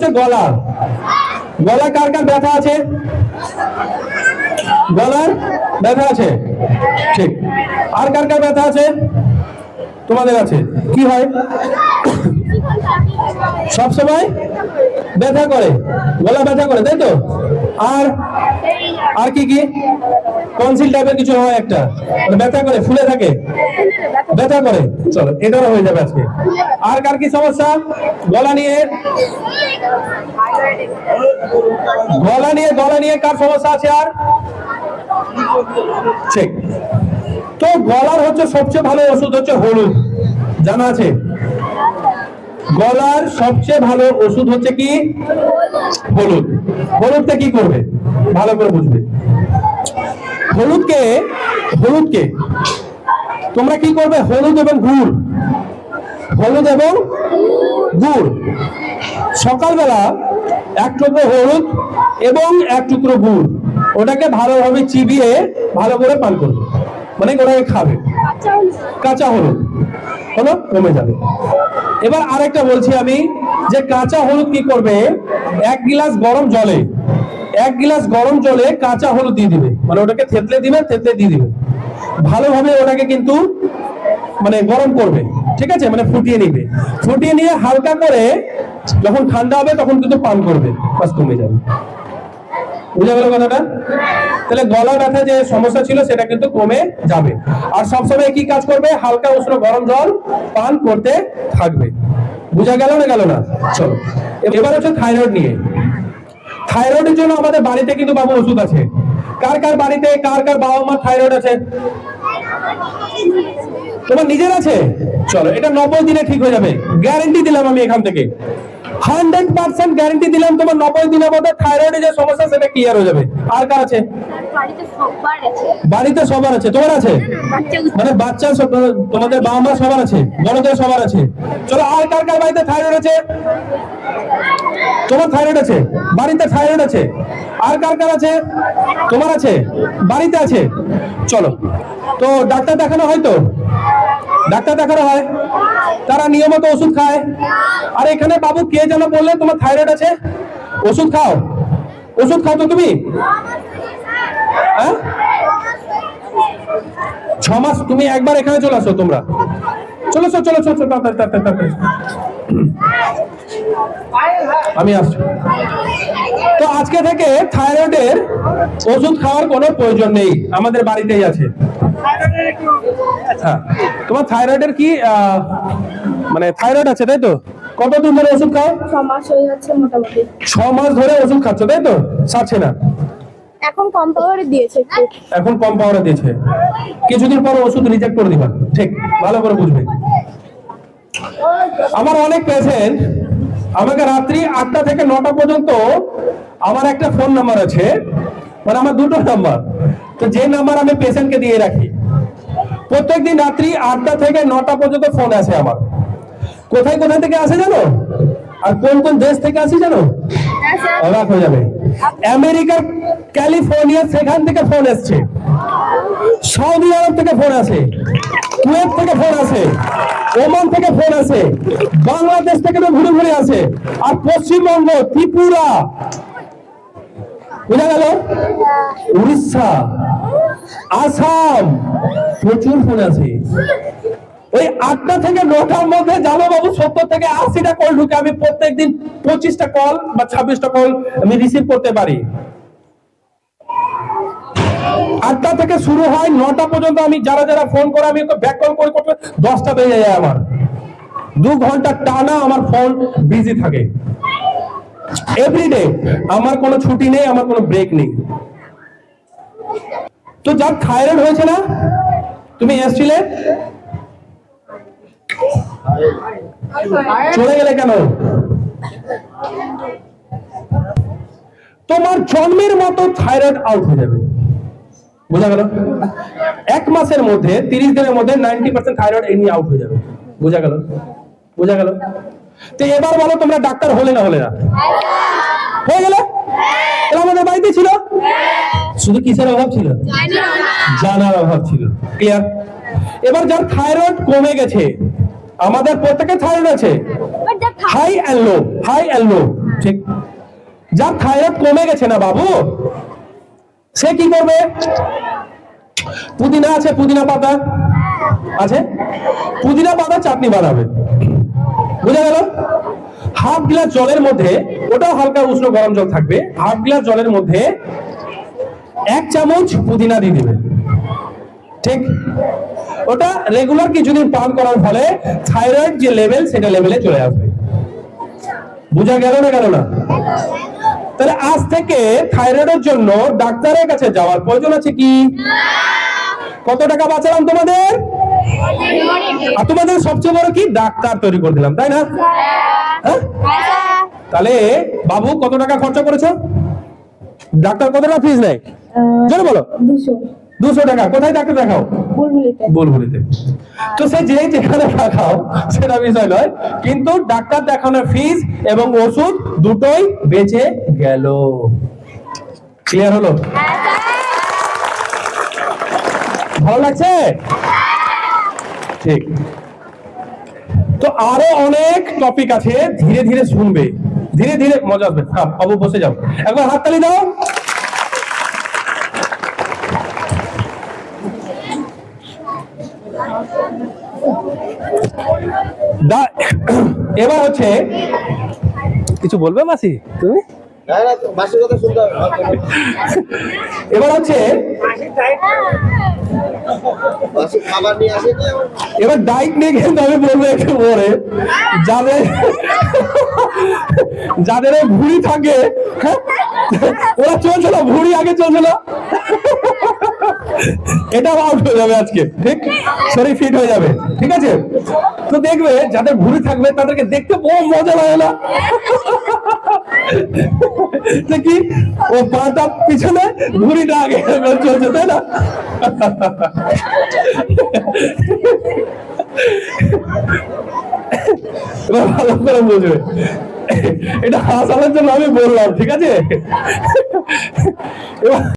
হচ্ছে গলা গলা কার কার ব্যথা আছে? গলার ব্যথা আছে? ঠিক। আর কার কার ব্যথা আছে? তোমাদের আছে। কি হয়? সব সময় ব্যথা করে। গলা ব্যথা করে, তাই তো? আর আর কি কি? কনসিল টাইপের কিছু হয় একটা। ব্যথা করে, ফুলে থাকে। ব্যথা করে। চলো, এটারও হয়ে যাবে আজকে। আর কার কি সমস্যা? গলা নিয়ে? গলা নিয়ে গলা নিয়ে কার সমস্যা আছে আর? ঠিক। তো গলার হচ্ছে সবচেয়ে ভালো ওষুধ হচ্ছে হলুদ। জানা আছে? গলার সবচেয়ে ভালো ওষুধ হচ্ছে কি? হলুদ। হলুদটা কি করবে? ভালো করে বুঝবে। হলুদকে হলুদকে তোমরা কি করবে? হলুদ এবং গুড়। হলুদ এবং গুড়। সকালবেলা এক টুকরো হলুদ এবং এক টুকরো গুড়। ওটাকে ভালোভাবে চিবিয়ে ভালো করে পান করবে। মানে ওটাকে খাবে। কাঁচা হলুদ। হলো কমে যাবে। এবার আরেকটা বলছি আমি যে কাঁচা হলুদ কি করবে? এক গিলাস গরম জলে। এক গিলাস গরম জলে কাঁচা হলুদ দিয়ে দিবে। মানে ওটাকে থেতলে দিবে, থেতলে দিয়ে দিবে। ভালোভাবে ওটাকে কিন্তু মানে গরম করবে, ঠিক আছে? মানে ফুটিয়ে নিবে। ফুটিয়ে নিয়ে হালকা করে যখন ঠান্ডা হবে তখন কিন্তু পান করবে। বাস, কমে যাবে। বুঝা গেল কথাটা? তাহলে গলা ব্যথা যে সমস্যা ছিল সেটা কিন্তু কমে যাবে। আর সবসময় কি কাজ করবে? হালকা উষ্ণ গরম জল পান করতে থাকবে। বুঝা গেল না গেল না? চলো। এবার হচ্ছে থাইরয়েড নিয়ে। থাইরয়েডের জন্য আমাদের বাড়িতে কিন্তু বাবু ওষুধ আছে। কার কার বাড়িতে কার কার বাবা মা থাইরয়েড আছে? তোমার নিজের আছে? চলো, এটা নব্বই দিনে ঠিক হয়ে যাবে। গ্যারেন্টি দিলাম আমি এখান থেকে। হান্ড্রেড পার্সেন্ট গ্যারেন্টি দিলাম তোমার নব্বই দিনের মধ্যে থাইরয়েডের যে সমস্যা সেটা ক্লিয়ার হয়ে যাবে। আর কার আছে? বাড়িতে সবার আছে। তোমার আছে? মানে বাচ্চা তোমাদের বাবা মা সবার আছে? বড়দের সবার আছে? চলো আর কার কার বাড়িতে থাইরয়েড আছে? তোমার থাইরয়েড আছে? বাড়িতে থাইরয়েড আছে? আর কার কার আছে? তোমার আছে? বাড়িতে আছে? চলো। তো ডাক্তার দেখানো হয় তো? ডাক্তার দেখানো হয়? তারা নিয়মিত ওষুধ খায়? আর এখানে বাবু কে যেন বললে তোমার থাইরয়েড আছে? ওষুধ খাও। ওষুধ খাও তো তুমি? হ্যাঁ? ছ মাস তুমি একবার এখানে চলে আসো তোমরা। চলে আসো চলে আসো তাড়াতাড়ি। আমি আসছি। তো আজকে থেকে থাইরয়েডের ওষুধ খাওয়ার কোনো প্রয়োজন নেই আমাদের বাড়িতেই আছে। হ্যাঁ তোমার থাইরয়েডের কি আহ, মানে থাইরয়েড আছে তাই তো? কতদিন ধরে ওষুধ খাও? ছ মাস হয়ে যাচ্ছে মোটামুটি। ছ মাস ধরে ওষুধ খাচ্ছ তাই তো? সারছে না। এখন কম পাওয়ারে দিয়েছে একটু। এখন কম পাওয়ারে দিয়েছে। কিছুদিন পর ওষুধ রিজেক্ট করে দিবা। ঠিক ভালো করে বুঝবে। আমার অনেক পেশেন্ট আমাকে রাত্রি আটটা থেকে নটা পর্যন্ত আমার একটা ফোন নাম্বার আছে মানে আমার দুটো নাম্বার তো যে নাম্বার আমি পেশেন্টকে দিয়ে রাখি। প্রত্যেকদিন রাত্রি আটটা থেকে নটা পর্যন্ত ফোন আসে আমার। কোথায় কোথায় থেকে আসে জানো? আর কোন কোন দেশ থেকে আসে জানো? অবাক হয়ে যাবে। আমেরিকার ক্যালিফোর্নিয়া সেখান থেকে ফোন এসছে। সৌদি আরব থেকে ফোন আসে। কুয়েত থেকে ফোন আসে। ওমান থেকে ফোন আসে। বাংলাদেশ থেকে তো ঘুরে ঘুরে আসে। আর পশ্চিমবঙ্গ, ত্রিপুরা। বোঝা গেল? উড়িষ্যা। আসাম। প্রচুর ফোন আছে ওই আটটা থেকে নটার মধ্যে জানো বাবু সত্তর থেকে আশিটা কল ঢুকে আমি প্রত্যেকদিন পঁচিশটা কল বা ছাব্বিশটা কল আমি রিসিভ করতে পারি। আটটা থেকে শুরু হয়, নটা পর্যন্ত আমি যারা যারা ফোন করে, আমি ব্যাক কল করে করতে দশটা বেজে যায় আমার। দু ঘণ্টা টানা আমার ফোন বিজি থাকে। এভরিডে আমার কোনো ছুটি নেই, আমার কোনো ব্রেক নেই। তো যার থাইরয়েড হয়েছে না, তুমি এসছিলে? চলে গেলে কেন? তোমার জন্মের মতো থাইরয়েড আউট হয়ে যাবে। বোঝা গেল? এক মাসের মধ্যে, তিরিশ দিনের মধ্যে নাইনটি পার্সেন্ট থাইরয়েড এমনি আউট হয়ে যাবে। বোঝা গেল? বোঝা গেল? তো এবার বলো তোমরা ডাক্তার হলে না হলে না? হয়ে গেল? আমাদের বাড়িতে ছিল? শুধু কিসের অভাব ছিল? জানার অভাব ছিল। ক্লিয়ার এবার যার থাইরয়েড কমে গেছে আমাদের প্রত্যেকের থাইরয়েড আছে। High and low high and low ঠিক। যার থাইরয়েড কমে গেছে না বাবু। সে কি করবে? পুদিনা আছে পুদিনা পাতা আছে। পুদিনা পাতা চাটনি বানাবে। বুঝা গেল? হাফ গ্লাস জলের মধ্যে ওটাও হালকা উষ্ণ গরম জল থাকবে। হাফ গ্লাস জলের মধ্যে এক চামচ পুদিনা দিয়ে দিবে। ঠিক? ওটা রেগুলার কিছুদিন পান করার ফলে থাইরয়েড যে লেভেল সেটা লেভেলে চলে আসবে। বুঝা গেল না গেল না? তাহলে আজ থেকে থাইরয়েডের জন্য ডাক্তারের কাছে যাওয়ার প্রয়োজন আছে কি? কত টাকা বাঁচালাম তোমাদের? আর তোমাদের সবচেয়ে বড় কি? ডাক্তার তৈরি করে দিলাম তাই না? হ্যাঁ? তাহলে বাবু কত টাকা খরচা করেছ? ডাক্তার কত টাকা ফিস নেয় জোরে বলো। দুশো। দুশো টাকা কোথায় ডাক্তার দেখাও? বুলবুলিতে তো সে যে যেখানে দেখাও সেটা বিষয় নয় কিন্তু ডাক্তার দেখানোর ফিস এবং ওষুধ দুটোই বেঁচে গেল। ক্লিয়ার হলো? ভালো লাগছে? ঠিক। তো আরও অনেক টপিক আছে ধীরে ধীরে শুনবে। ধীরে ধীরে মজা আসবে। হ্যাঁ বাবু বসে যাও। একবার হাততালি দাও। এবার হচ্ছে কিছু বলবে মাসি তুমি? এবার হচ্ছে এবার ডাইট নিয়ে কিন্তু আমি বলব একটু পরে। যাদের যাদের ভুঁড়ি থাকে হ্যাঁ, ওরা চলছে না ভুঁড়ি আগে চলছে না। এটা আউট হয়ে যাবে আজকে। ঠিক? শরীর ফিট হয়ে যাবে। ঠিক আছে? তো দেখবে, যাদের ভুঁড়ি থাকবে, তাদেরকে দেখতে বড় মজা লাগে না। কি? ও পাটা পিছনে, ভুঁড়িটা আগে চলছে, তাই না? ভালো করে বুঝবে। এটা হাসানোর জন্য আমি বললাম, ঠিক আছে?